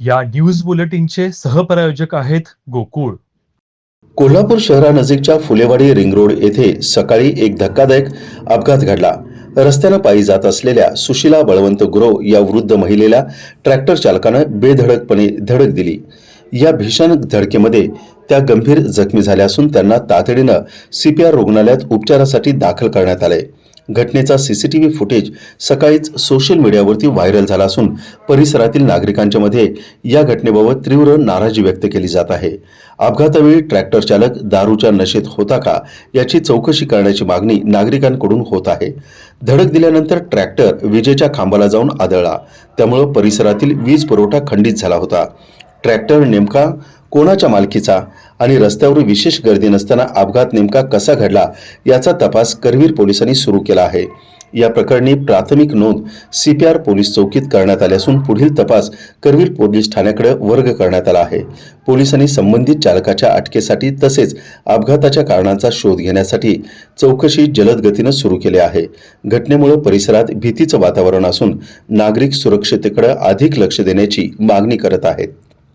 या न्यूज बुलेटिनचे सहप्रायोजक आहेत गोकुळ. कोल्हापूर शहरानजीकच्या फुलेवाडी रिंग रोड येथे सकाळी एक धक्कादायक अपघात घडला. रस्त्यानं पायी जात असलेल्या सुशिला बळवंत गुरव या वृद्ध महिलेला ट्रॅक्टर चालकानं बेधडकपणे धडक दिली. या भीषण धडकेमध्ये त्या गंभीर जखमी झाल्या असून त्यांना तातडीनं सीपीआर रुग्णालयात उपचारासाठी दाखल करण्यात आले घटनेचा सीसीटीव्ही फुटेज सकाळीच सोशल मीडियावरती व्हायरल झाला असून परिसरातील नागरिकांच्या मध्ये या घटनेबाबत तीव्र नाराजी व्यक्त केली जात आहे. अपघातावेळी ट्रॅक्टर चालक दारूच्या नशेत होता का याची चौकशी करण्याची मागणी नागरिकांकडून होत आहे. धडक दिल्यानंतर ट्रॅक्टर विजेच्या खांबाला जाऊन आदळला. त्यामुळे परिसरातील वीज पुरवठा खंडित झाला होता. ट्रॅक्टर नेमका कोणाच्या मालकीचा आणि रस्त्यावर विशेष गर्दी नसताना अपघात नेमका कसा घडला याचा तपास करवीर पोलिसांनी सुरू केला आहे. या प्रकरणी प्राथमिक नोंद सीपीआर पोलीस चौकीत करण्यात आली असून पुढील तपास करवीर पोलीस ठाण्याकडे वर्ग करण्यात आला आहे. पोलिसांनी संबंधित चालकाच्या अटकेसाठी तसेच अपघाताच्या कारणांचा शोध घेण्यासाठी चौकशी जलद गतीनं सुरू केली आहे. घटनेमुळे परिसरात भीतीचं वातावरण असून नागरिक सुरक्षितेकडे अधिक लक्ष देण्याची मागणी करत आहेत.